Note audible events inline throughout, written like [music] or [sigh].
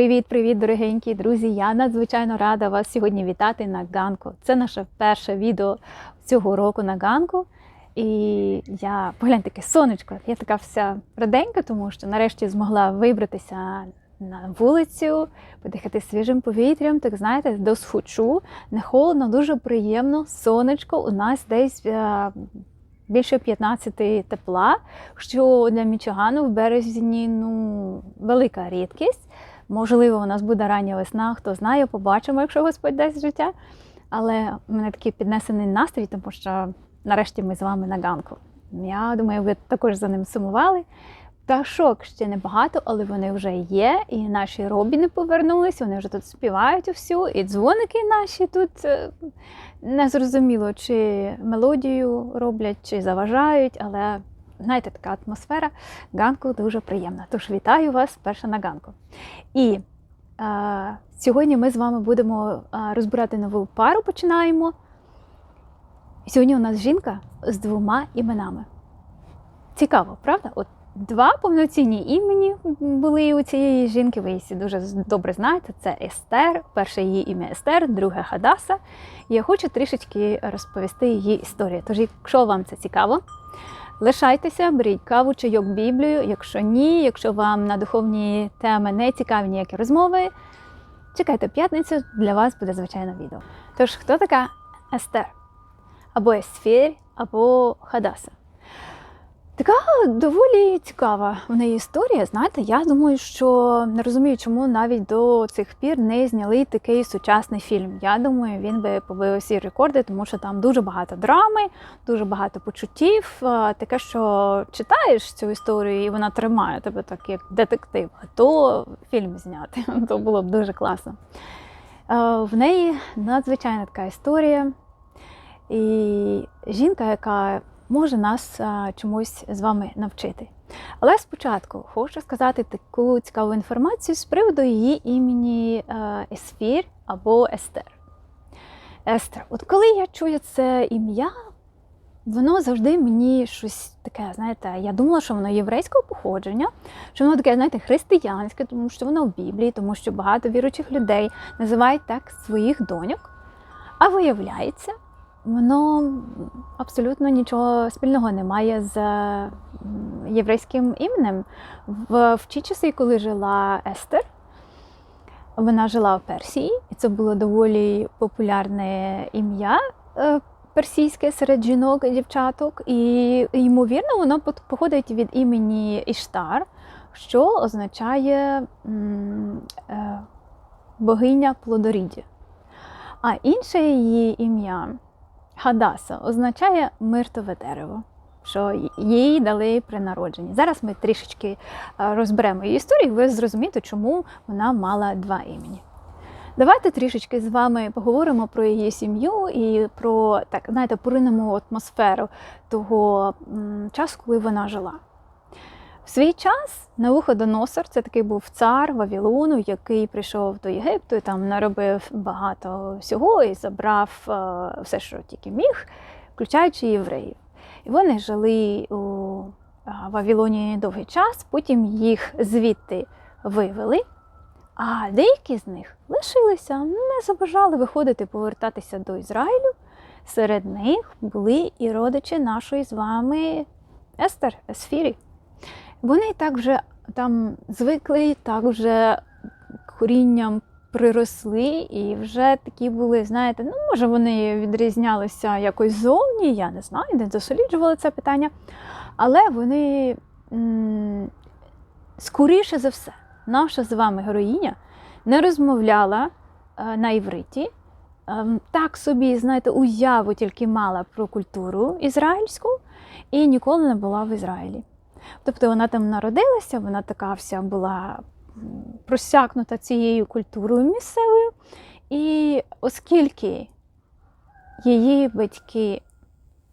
Привіт-привіт, дорогенькі друзі! Я надзвичайно рада вас сьогодні вітати на Ганку. Це наше перше відео цього року на Ганку. І я погляньте таке сонечко. Я така вся раденька, тому що нарешті змогла вибратися на вулицю, подихати свіжим повітрям. Так знаєте, досхочу, не холодно, дуже приємно. Сонечко у нас десь е, більше 15 тепла, що для Мічигану в березні ну, велика рідкість. Можливо, у нас буде рання весна, хто знає, побачимо, якщо Господь дасть життя. Але у мене такий піднесений настрій, тому що нарешті ми з вами на ганку. Я думаю, ви також за ним сумували. Пташок ще небагато, але вони вже є. І наші робіни повернулись, вони вже тут співають всю, і дзвоники наші тут е, не зрозуміло, чи мелодію роблять, чи заважають, але знаєте, така атмосфера ганку дуже приємна. Тож вітаю вас перша на ганку. І е, сьогодні ми з вами будемо е, розбирати нову пару. Починаємо. Сьогодні у нас жінка з двома іменами. Цікаво, правда? От Два повноцінні імені були у цієї жінки. Ви її дуже добре знаєте. Це Естер, перше її ім'я Естер, друге Хадаса. Я хочу трішечки розповісти її історію. Тож, якщо вам це цікаво, лишайтеся, беріть каву, чайок, біблію. Якщо ні, якщо вам на духовні теми не цікаві ніякі розмови, чекайте п'ятницю, для вас буде звичайно відео. Тож, хто така Естер? Або Есфір, або Хадаса? Така доволі цікава в неї історія. Знаєте, я думаю, що не розумію, чому навіть до цих пір не зняли такий сучасний фільм. Я думаю, він би побив всі рекорди, тому що там дуже багато драми, дуже багато почуттів. Таке, що читаєш цю історію, і вона тримає тебе так, як детектив. А то фільм зняти, [laughs] то було б дуже класно. В неї надзвичайна така історія. І жінка, яка може нас чомусь з вами навчити. Але спочатку хочу сказати таку цікаву інформацію з приводу її імені Есфір або Естер. Естер. От коли я чую це ім'я, воно завжди мені щось таке, знаєте, я думала, що воно єврейського походження, що воно таке, знаєте, християнське, тому що воно в Біблії, тому що багато віруючих людей називають так своїх доньок. А виявляється, воно абсолютно нічого спільного не має з єврейським іменем. В, в ті часи, коли жила Естер, вона жила в Персії, і це було доволі популярне ім'я е, персійське серед жінок і дівчаток. І, ймовірно, воно походить від імені Іштар, що означає е, богиня плодоріддя. А інше її ім'я Хадаса означає миртове дерево, що їй дали при народженні. Зараз ми трішечки розберемо її історію, і ви зрозумієте, чому вона мала два імені. Давайте трішечки з вами поговоримо про її сім'ю і про так, знаєте, поринемо атмосферу того часу, коли вона жила. В свій час Навуходоносор, це такий був цар Вавілону, який прийшов до Єгипту і там наробив багато всього і забрав е, все, що тільки міг, включаючи євреїв. І вони жили у е, Вавілоні довгий час, потім їх звідти вивели, а деякі з них лишилися, не забажали виходити, повертатися до Ізраїлю. Серед них були і родичі нашої з вами Естер, Есфірі. Вони так вже там звикли, так вже корінням приросли, і вже такі були, знаєте, ну, може, вони відрізнялися якось зовні, я не знаю, не досліджували це питання. Але вони скоріше за все, наша з вами героїня не розмовляла е на івриті. Ем, так собі, знаєте, уяву тільки мала про культуру ізраїльську і ніколи не була в Ізраїлі. Тобто вона там народилася, вона така вся була просякнута цією культурою місцевою. І оскільки її батьки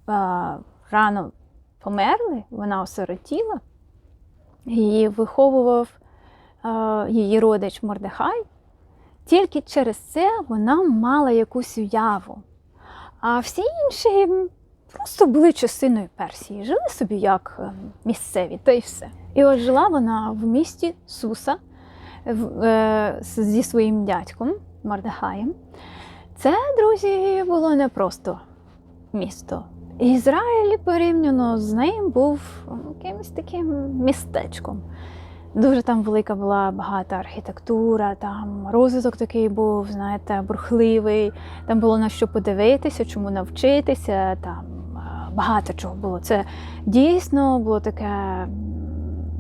а, рано померли, вона осиротіла, її виховував а, її родич Мордехай, тільки через це вона мала якусь уяву. А всі інші просто були частиною Персії, жили собі як ем, місцеві, та й все. І от жила вона в місті Суса, е, зі своїм дядьком Мардехаєм. Це, друзі, було не просто місто. Ізраїль порівняно з ним був якимось таким містечком. Дуже там велика була багата архітектура, там розвиток такий був, знаєте, бурхливий. Там було на що подивитися, чому навчитися. Там е, багато чого було. Це дійсно було таке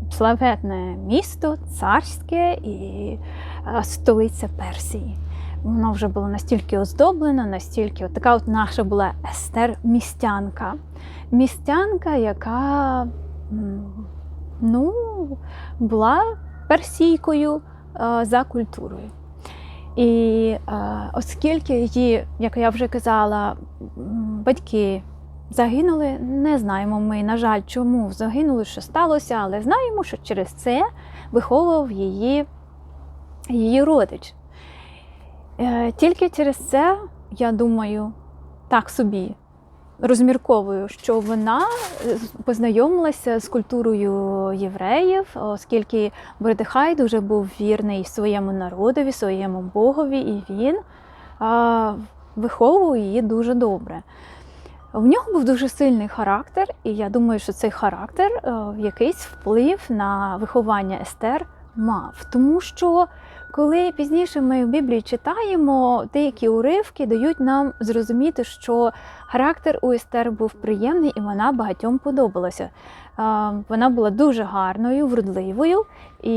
славетне місто, царське і е, столиця Персії. Воно вже було настільки оздоблено, настільки от така от наша була Естер містянка. Містянка, яка ну, була персійкою е, за культурою. І е, оскільки її, як я вже казала, батьки загинули, не знаємо ми, на жаль, чому загинули, що сталося, але знаємо, що через це виховував її, її родич. Е, Тільки через це, я думаю, так собі розмірковую, що вона познайомилася з культурою євреїв, оскільки Бордихай дуже був вірний своєму народові, своєму Богові, і він виховував її дуже добре. В нього був дуже сильний характер, і я думаю, що цей характер е, якийсь вплив на виховання Естер мав. Тому що коли пізніше ми в Біблії читаємо, деякі уривки дають нам зрозуміти, що характер у Естер був приємний і вона багатьом подобалася. Е, Вона була дуже гарною, вродливою, і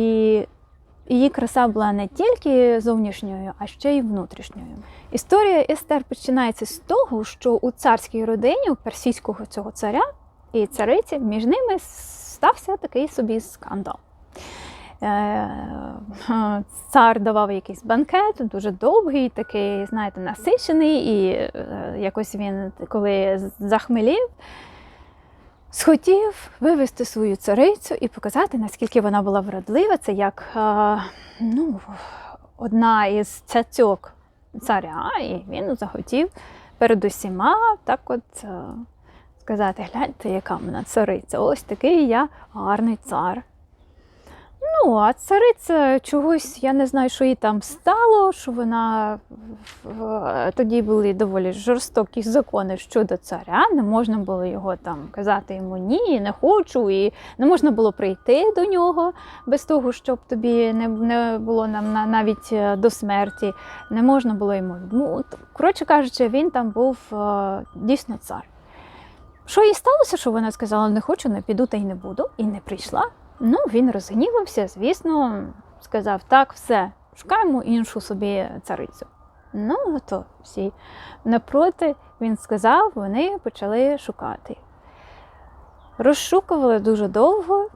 її краса була не тільки зовнішньою, а ще й внутрішньою. Історія Естер починається з того, що у царській родині, у персійського цього царя і цариці, між ними стався такий собі скандал. Е, [laughs] Цар давав якийсь банкет, дуже довгий, такий, знаєте, насичений, і е, якось він, коли захмелів, схотів вивести свою царицю і показати, наскільки вона була вродлива. Це як е, ну, одна із цяцьок царя, і він захотів перед усіма так от е, сказати: гляньте, яка в мене цариця, ось такий я гарний цар. Ну, а цариця чогось, я не знаю, що їй там стало, що вона тоді були доволі жорстокі закони щодо царя. Не можна було його там казати йому ні, не хочу, і не можна було прийти до нього без того, щоб тобі не, не було нам навіть е, до смерті. Не можна було йому відмовити. Коротше кажучи, він там був е, дійсно цар. Що їй сталося, що вона сказала, не хочу, не піду та й не буду, і не прийшла. Ну, він розгнівався, звісно, сказав: так, все, шукаємо іншу собі царицю. Ну, то всі напроти він сказав, вони почали шукати. Розшукували дуже довго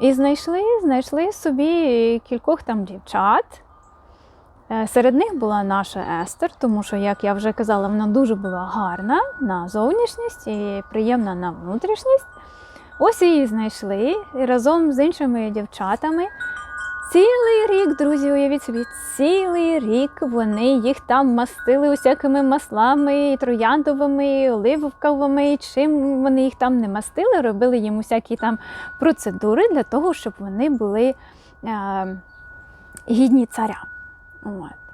і знайшли, знайшли собі кількох там дівчат. Е, Серед них була наша Естер, тому що, як я вже казала, вона дуже була гарна на зовнішність і приємна на внутрішність. Ось її знайшли і разом з іншими дівчатами. Цілий рік, друзі, уявіть собі, цілий рік вони їх там мастили усякими маслами, і трояндовими, і оливковими, і чим вони їх там не мастили, робили їм усякі там процедури для того, щоб вони були е, гідні царя. От.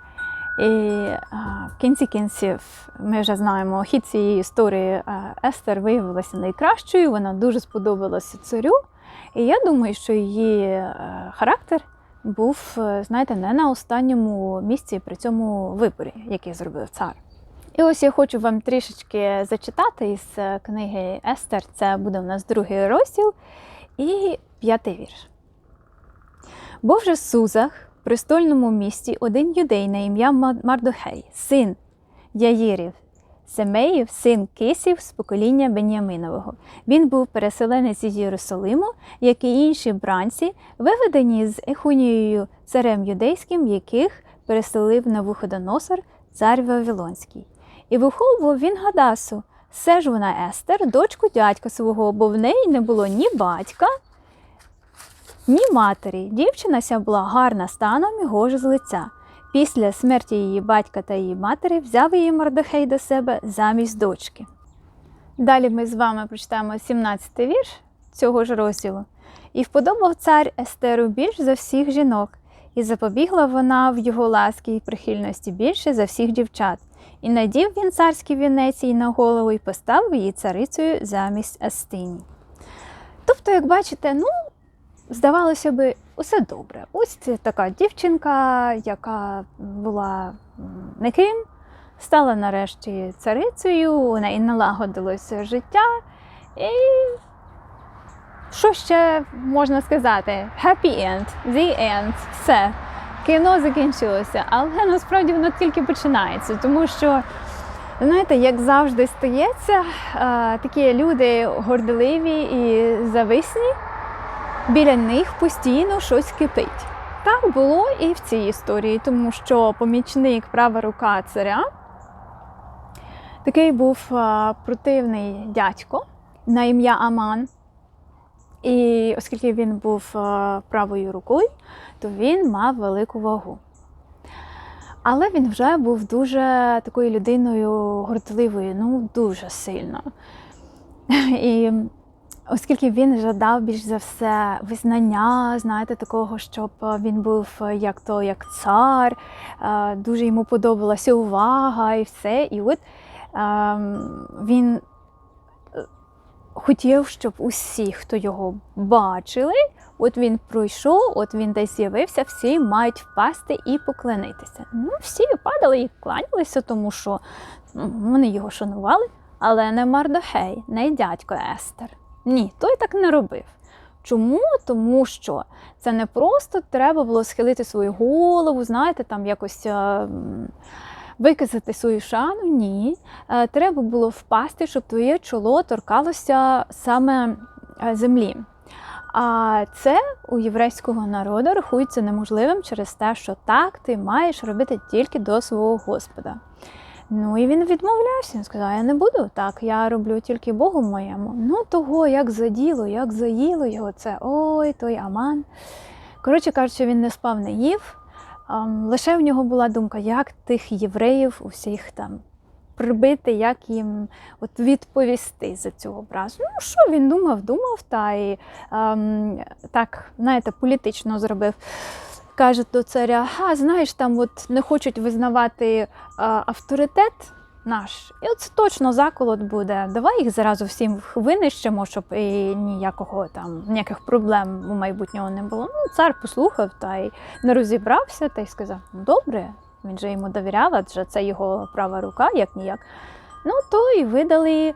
І а, в кінці кінців ми вже знаємо, хід цієї історії Естер виявилася найкращою, вона дуже сподобалася царю. І я думаю, що її е, характер був, е, знаєте, не на останньому місці при цьому виборі, який зробив цар. І ось я хочу вам трішечки зачитати із е, книги Естер. Це буде у нас другий розділ і п'ятий вірш. Бо вже Сузах, престольному місті, один юдей на ім'я Ма- Мардохей, син Яїрів, Семеїв, син Кисів з покоління Беняминового. Він був переселенець із Єрусалиму, як і інші бранці, виведені з Ехунією царем юдейським, яких переселив Навуходоносор, цар Вавилонський. І виховував він Гадасу, все ж вона Естер, дочку дядька свого, бо в неї не було ні батька, ні матері. Дівчина ся була гарна станом і гожа з лиця. Після смерті її батька та її матері взяв її Мордохей до себе замість дочки. Далі ми з вами прочитаємо 17-й вірш цього ж розділу. І вподобав цар Естеру більш за всіх жінок, і запобігла вона в його ласки й прихильності більше за всіх дівчат. І надів він царський вінець їй на голову і поставив її царицею замість Астині. Тобто, як бачите, ну, здавалося би, усе добре. Ось це така дівчинка, яка була м, никим, стала нарешті царицею, у неї налагодилося життя. І що ще можна сказати? Happy end, the end, все. Кіно закінчилося, але насправді воно тільки починається, тому що, знаєте, як завжди стається, такі люди горделиві і зависні, біля них постійно щось кипить. Так було і в цій історії, тому що помічник права рука царя такий був противний дядько на ім'я Аман. І оскільки він був правою рукою, то він мав велику вагу. Але він вже був дуже такою людиною гордливою, ну дуже сильно. [laughs] І оскільки він жадав більш за все визнання, знаєте, такого, щоб він був як то як цар, е, дуже йому подобалася увага і все. І от ем, він хотів, щоб усі, хто його бачили, от він пройшов, от він десь з'явився, всі мають впасти і поклонитися. Ну, всі падали і кланялися, тому що ну, вони його шанували, але не Мардохей, не дядько Естер. Ні, той так не робив. Чому? Тому що це не просто треба було схилити свою голову, знаєте, там якось. е, Виказати свою шану, ні. Е, Треба було впасти, щоб твоє чоло торкалося саме е, землі. А це у єврейського народу рахується неможливим через те, що так ти маєш робити тільки до свого Господа. Ну і він відмовлявся. Він сказав: я не буду так, я роблю тільки Богу моєму. Ну того, як заділо, як заїло його це, ой, той Аман. Коротше кажучи, він не спав, не їв. Лише в нього була думка, як тих євреїв усіх там прибити, як їм от відповісти за цю образу. Ну, що він думав, думав, та і ем, так, знаєте, політично зробив. Каже до царя: а знаєш, там от не хочуть визнавати е, авторитет наш. І от точно заколот буде. Давай їх зразу всім винищимо, щоб і ніякого там ніяких проблем у майбутнього не було. Ну, цар послухав та й не розібрався, та й сказав: добре, він же йому довіряв, адже це його права рука, як ніяк. Ну, то і видали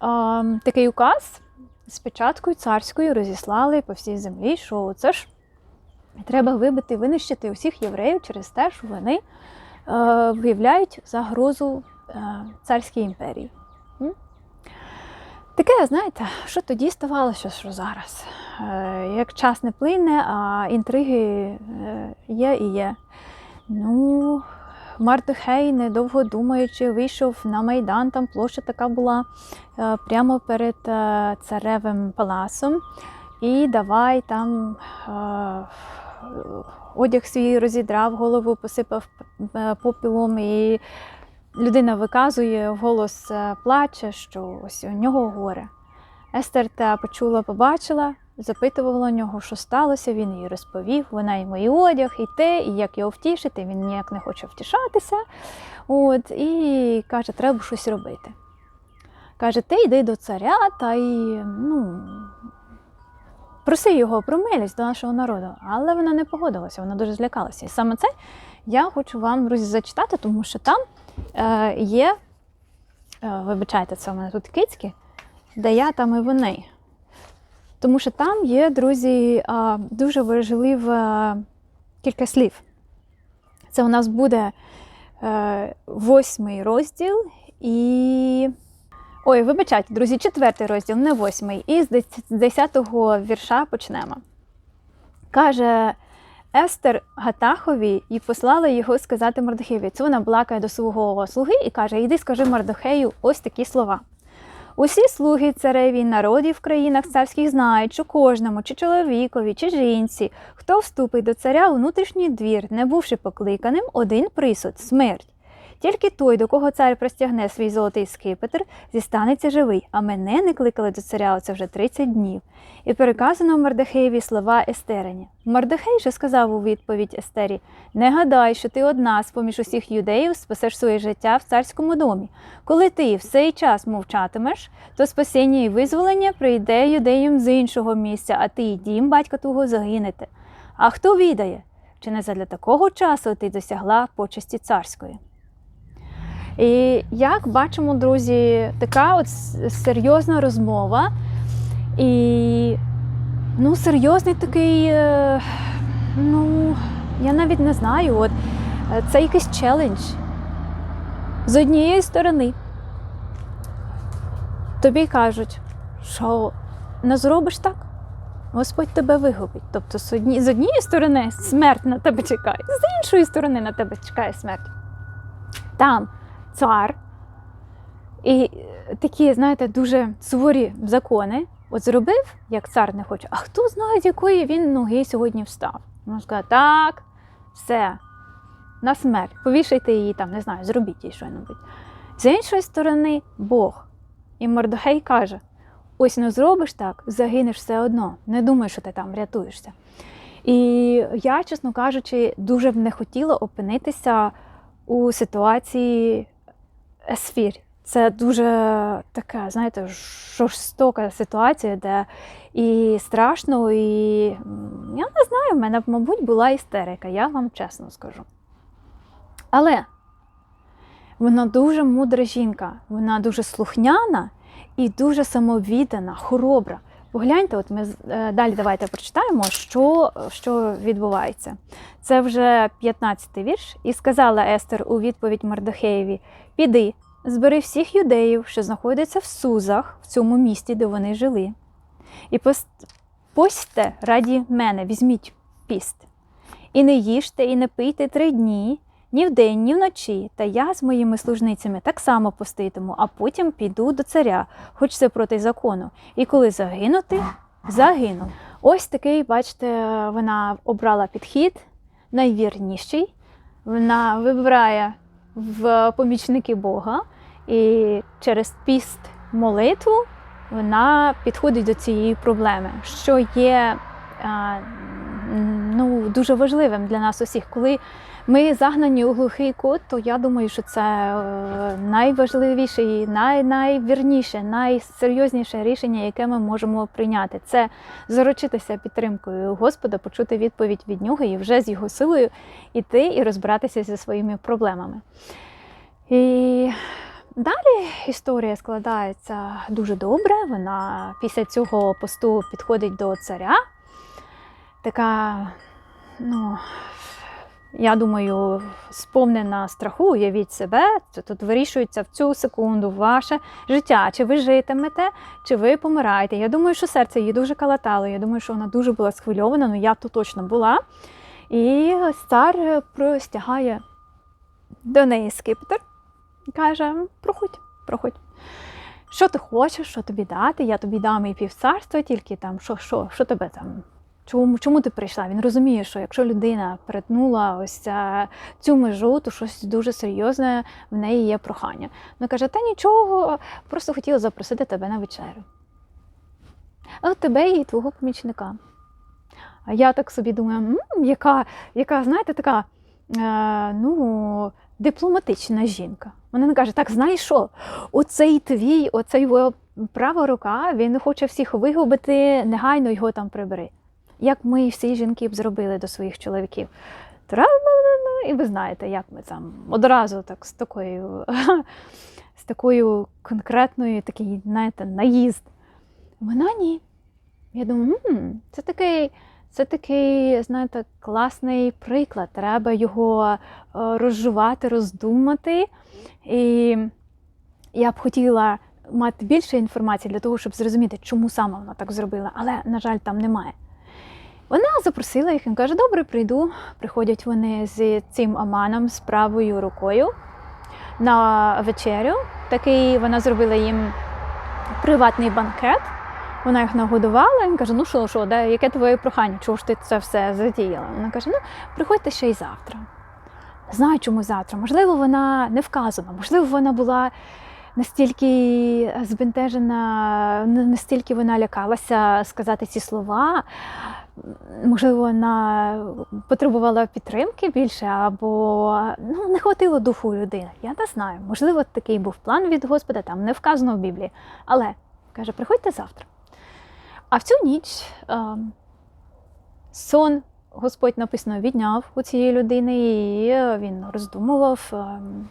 а, такий указ з печаткою царською, розіслали по всій землі, що це ж треба вибити, винищити усіх євреїв через те, що вони е, виявляють загрозу е, царській імперії. Таке, знаєте, що тоді ставалося, що зараз. Е, як час не плине, а інтриги е, є і є. Ну, Мардухей, недовго думаючи, вийшов на майдан, там площа така була е, прямо перед царевим паласом. І давай там одяг свій розідрав, голову посипав е, попілом, і людина виказує, голос е, плаче, що ось у нього горе. Естер та почула, побачила, запитувала нього, що сталося. Він їй розповів. Вона йому і одяг, і те, і як його втішити. Він ніяк не хоче втішатися. От, і каже, треба щось робити. Каже, ти йди до царя та й ну, проси його про милість до нашого народу. Але вона не погодилася, вона дуже злякалася. І саме це я хочу вам, друзі, зачитати, тому що там е, є, е, вибачайте, це у мене тут кицьки, де я там і вони. Тому що там є, друзі, е, дуже важливе кілька слів. Це у нас буде е, восьмий розділ і. Ой, вибачайте, друзі, четвертий розділ, не восьмий. І з дес- з десятого вірша почнемо. Каже Естер Гатахові і послала його сказати Мордохеєві. Це вона блакає до свого слуги і каже: Іди, скажи Мордохею ось такі слова. Усі слуги цареві народів в країнах царських знають, що кожному, чи чоловікові, чи жінці, хто вступить до царя у внутрішній двір, не бувши покликаним, один присуд смерть. Тільки той, до кого цар простягне свій золотий скипетр, зістанеться живий, а мене не кликали до царя оце вже 30 днів. І переказано Мордехеєві слова Естерині. Мордехей же сказав у відповідь Естері: Не гадай, що ти одна з поміж усіх юдеїв спасеш своє життя в царському домі. Коли ти в цей час мовчатимеш, то спасіння і визволення прийде юдеям з іншого місця, а ти і дім батька твого загинете. А хто відає, чи не задля такого часу ти досягла почесті царської? І як бачимо, друзі, така от серйозна розмова. І ну, серйозний такий, е, ну, я навіть не знаю, от, е, це якийсь челендж. З однієї сторони, тобі кажуть, що не зробиш так, Господь тебе вигубить. Тобто з, одні, з однієї сторони смерть на тебе чекає, з іншої сторони на тебе чекає смерть. Там цар і такі, знаєте, дуже суворі закони. От зробив, як цар не хоче, а хто знає, з якої він ноги сьогодні встав? Можна сказати, так, все, на смерть, повішайте її там, не знаю, зробіть їй щось. З іншої сторони, Бог. І Мордохей каже: ось не зробиш так, загинеш все одно. Не думай, що ти там врятуєшся. І я, чесно кажучи, дуже б не хотіла опинитися у ситуації Есфір. Це дуже така, знаєте, жорстока ситуація, де і страшно, і я не знаю, в мене, мабуть, була істерика, я вам чесно скажу. Але вона дуже мудра жінка, вона дуже слухняна і дуже самовіддана, хоробра. Погляньте, от ми е, далі давайте прочитаємо, що, що відбувається. Це вже 15-й вірш. І сказала Естер у відповідь Мардохеєві: Піди, збери всіх юдеїв, що знаходяться в Сузах, в цьому місті, де вони жили. І пос- постьте раді мене, візьміть піст. І не їжте, і не пийте три дні, ні вдень, ні вночі. Та я з моїми служницями так само поститиму, а потім піду до царя, хоч це проти закону. І коли загинути, загину. Ось такий, бачите, вона обрала підхід найвірніший. Вона вибирає в помічники Бога, і через піст молитву вона підходить до цієї проблеми, що є а, ну, дуже важливим для нас усіх. Коли ми загнані у глухий кут, то я думаю, що це е, найважливіше і най, найвірніше, найсерйозніше рішення, яке ми можемо прийняти. Це заручитися підтримкою Господа, почути відповідь від нього і вже з його силою іти і розбиратися зі своїми проблемами. І далі історія складається дуже добре. Вона після цього посту підходить до царя. Така, ну, я думаю, сповнена страху, уявіть себе. Тут вирішується в цю секунду ваше життя. Чи ви житимете, чи ви помираєте. Я думаю, що серце її дуже калатало. Я думаю, що вона дуже була схвильована, ну я тут точно була. І цар простягає до неї скипетр і каже: проходь, проходь. Що ти хочеш, що тобі дати? Я тобі дам і півцарства, тільки там, що, що, що тебе там? Чому, чому ти прийшла? Він розуміє, що якщо людина перетнула ось ця- цю межу, то щось дуже серйозне в неї є прохання. Вона каже: Та нічого, просто хотіла запросити тебе на вечерю. А от тебе і твого помічника. А я так собі думаю, «М, яка, яка, знаєте, така е, ну, дипломатична жінка. Вона не каже: так, знаєш що? Оцей твій, оцей його права рука, він хоче всіх вигубити, негайно його там прибери. Як ми всі жінки б зробили до своїх чоловіків. І ви знаєте, як ми там одразу так з такою, [laughs] з такою конкретною, такий, знаєте, наїзд. Вона ні. Я думаю, «М, це такий, це такий, знаєте, класний приклад. Треба його е, розжувати, роздумати. І я б хотіла мати більше інформації для того, щоб зрозуміти, чому саме вона так зробила, але, на жаль, там немає. Вона запросила їх і каже: Добре, прийду. Приходять вони з цим аманом з правою рукою на вечерю. Такий вона зробила їм приватний банкет. Вона їх нагодувала. Він каже: Ну що, що, де, яке твоє прохання? Чого ж ти це все затіяла? Вона каже: Ну, приходьте ще й завтра. Знаю, чому завтра. Можливо, вона не вказана, можливо, вона була настільки збентежена, настільки вона лякалася сказати ці слова. Можливо, вона потребувала підтримки більше, або ну, не хватило духу людини. Я не знаю. Можливо, такий був план від Господа, там не вказано в Біблії. Але каже, приходьте завтра. А в цю ніч ем, сон Господь написано відняв у цієї людини, і він роздумував ем,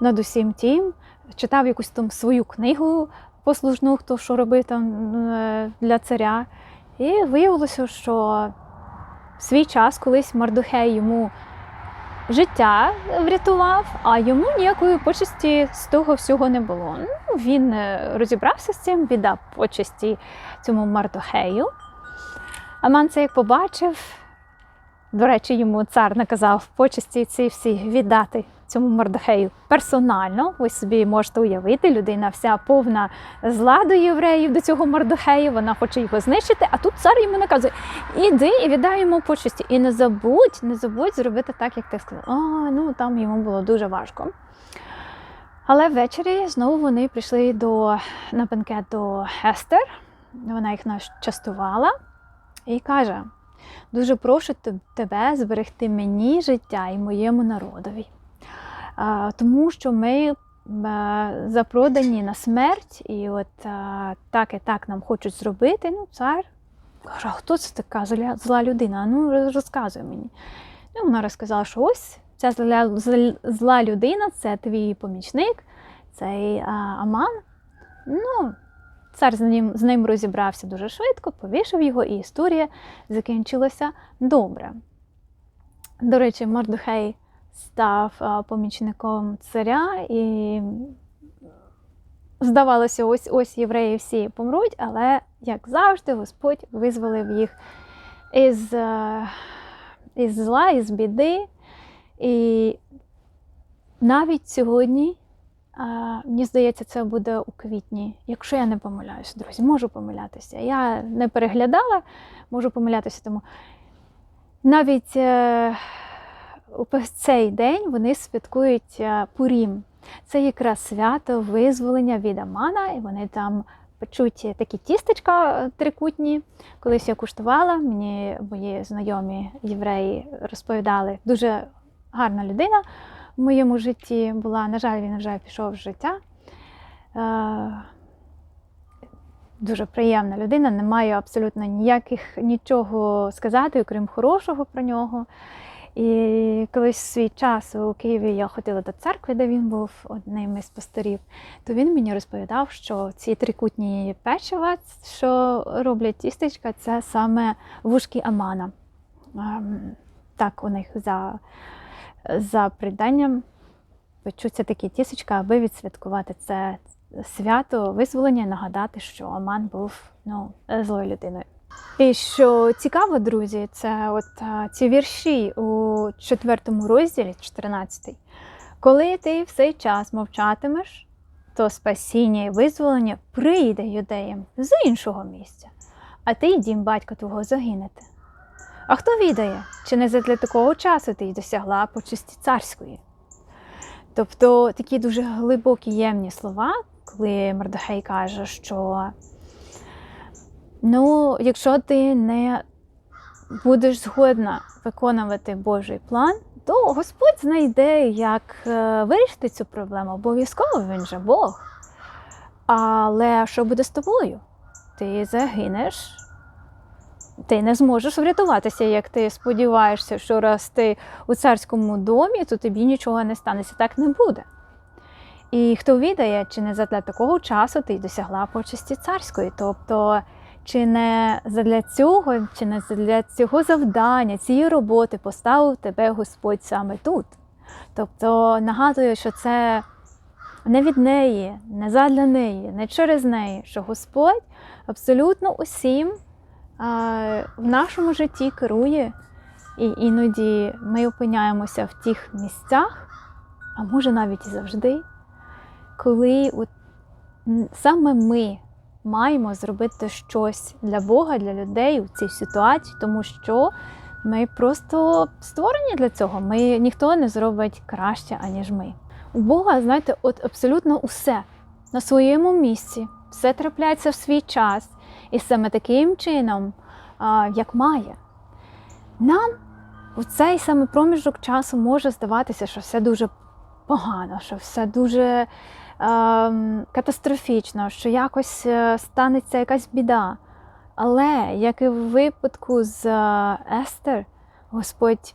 над усім тим, читав якусь там свою книгу послужну, хто що робив там е, для царя. І виявилося, що в свій час колись Мардухей йому життя врятував, а йому ніякої почесті з того всього не було. Ну, він е, розібрався з цим, віддав почесті цьому Мардухею. Аман це як побачив. До речі, йому цар наказав почесті ці всі віддати цьому Мордохею персонально. Ви собі можете уявити, людина вся повна зла до євреїв, до цього Мордохею, вона хоче його знищити, а тут цар йому наказує: іди і віддай йому почесті. І не забудь, не забудь зробити так, як ти сказав. А, ну там йому було дуже важко. Але ввечері знову вони прийшли до, на бенкет до Естер. Вона їх частувала і каже: дуже прошу тебе зберегти мені життя і моєму народові. Тому що ми е, запродані на смерть, і от е, так і так нам хочуть зробити. Ну, цар каже, а хто це така зла людина? Ну, роз- розказуй мені. Ну, вона розказала, що ось ця зла, зла людина це твій помічник, цей а, Аман. Ну, цар з ним, з ним розібрався дуже швидко, повішав його, і історія закінчилася добре. До речі, Мордохей став помічником царя, і здавалося, ось ось євреї всі помруть, але, як завжди, Господь визволив їх із, е, із зла, із біди. І навіть сьогодні, мені здається, це буде у квітні, якщо я не помиляюся, друзі, можу помилятися. Я не переглядала, можу помилятися, тому навіть е, у цей день вони святкують е, Пурім. Це якраз свято визволення від Амана, і вони там печуть такі тістечка е, трикутні. Колись я куштувала, мені мої знайомі євреї розповідали, дуже гарна людина в моєму житті була. На жаль, він вже пішов з життя. Е, Дуже приємна людина, не маю абсолютно ніяких нічого сказати, окрім хорошого про нього. І колись свій час у Києві я ходила до церкви, де він був одним із пасторів, то він мені розповідав, що ці трикутні печива, що роблять тістечка, це саме вушки Амана. Ем, Так, у них за, за приданням печуться такі тістечка, аби відсвяткувати це свято визволення, і нагадати, що Аман був ну, злою людиною. І що цікаво, друзі, це от ці вірші у четвертому розділі, 14. Коли ти в час мовчатимеш, то спасіння і визволення прийде юдеям з іншого місця, а ти й дім батька твого загинете. А хто відає, чи не задля такого часу ти й досягла почесті царської? Тобто такі дуже глибокі ємні слова, коли Мордохей каже, що Ну, якщо ти не будеш згодна виконувати Божий план, то Господь знайде, як е, вирішити цю проблему. Обов'язково він же Бог. Але що буде з тобою? Ти загинеш, ти не зможеш врятуватися, як ти сподіваєшся, що раз ти у царському домі, то тобі нічого не станеться. Так не буде. І хто відає, чи не задля такого часу ти досягла почесті царської. Тобто чи не задля цього, чи не задля цього завдання, цієї роботи поставив тебе Господь саме тут. Тобто нагадую, що це не від неї, не задля неї, не через неї, що Господь абсолютно усім в нашому житті керує, і іноді ми опиняємося в тих місцях, а може навіть і завжди, коли саме ми маємо зробити щось для Бога, для людей у цій ситуації, тому що Ми просто створені для цього. Ми ніхто не зробить краще, аніж ми. У Бога, знаєте, от абсолютно усе на своєму місці, все трапляється в свій час, і саме таким чином, як має. Нам у цей саме проміжок часу може здаватися, що все дуже погано, що все дуже катастрофічно, що якось е, станеться якась біда. Але, як і в випадку з е, Естер, Господь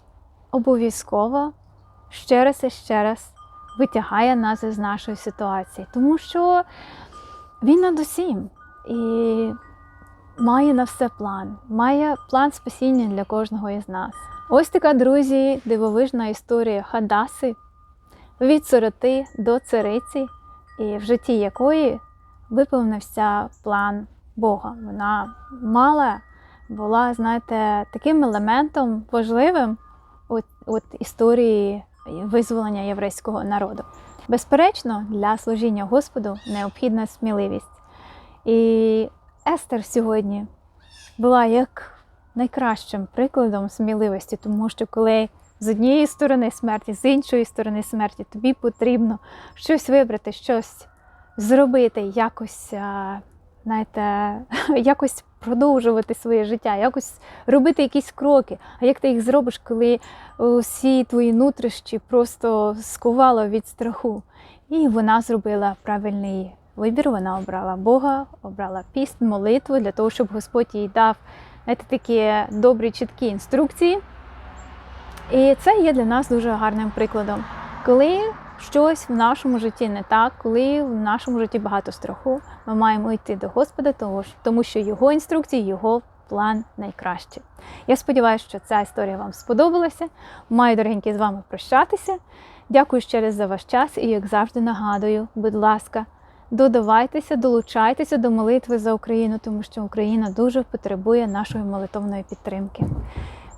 обов'язково ще раз і ще раз витягає нас із нашої ситуації, тому що він над усім і має на все план, має план спасіння для кожного із нас. Ось така, друзі, дивовижна історія Хадаси від сироти до цариці, і в житті якої виповнився план Бога. Вона мала, була, знаєте, таким елементом важливим у от історії визволення єврейського народу. Безперечно, для служіння Господу необхідна сміливість. І Естер сьогодні була як найкращим прикладом сміливості, тому що коли з однієї сторони смерті, з іншої сторони смерті, тобі потрібно щось вибрати, щось зробити, якось, знаєте, [laughs] якось продовжувати своє життя, якось робити якісь кроки. А як ти їх зробиш, коли усі твої нутрищі просто скувало від страху? І вона зробила правильний вибір. Вона обрала Бога, обрала піст, молитву для того, щоб Господь їй дав знаєте, такі добрі, чіткі інструкції. І це є для нас дуже гарним прикладом. Коли щось в нашому житті не так, коли в нашому житті багато страху, ми маємо йти до Господа, тому що- його інструкції, його план найкращий. Я сподіваюся, що ця історія вам сподобалася. Маю, дорогенькі, з вами прощатися. Дякую ще раз за ваш час і, як завжди, нагадую, будь ласка, додавайтеся, долучайтеся до молитви за Україну, тому що Україна дуже потребує нашої молитовної підтримки.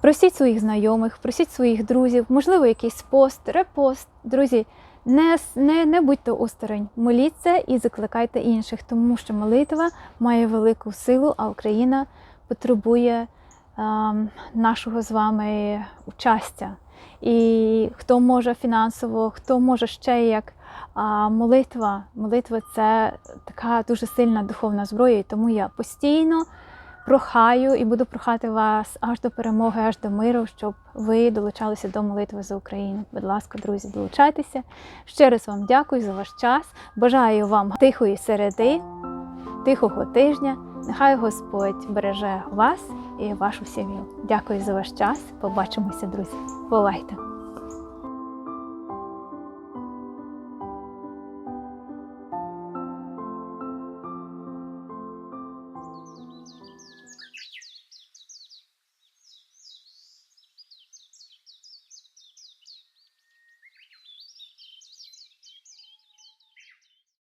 Просіть своїх знайомих, просіть своїх друзів, можливо, якийсь пост, репост. Друзі, не, не, не будьте осторонь, моліться і закликайте інших, тому що молитва має велику силу, а Україна потребує ем, нашого з вами участя. І хто може фінансово, хто може ще як. А молитва, молитва це така дуже сильна духовна зброя, і тому я постійно прохаю і буду прохати вас аж до перемоги, аж до миру, щоб ви долучалися до молитви за Україну. Будь ласка, друзі, долучайтеся. Ще раз вам дякую за ваш час. Бажаю вам тихої середи, тихого тижня. Нехай Господь береже вас і вашу сім'ю. Дякую за ваш час. Побачимося, друзі. Бувайте!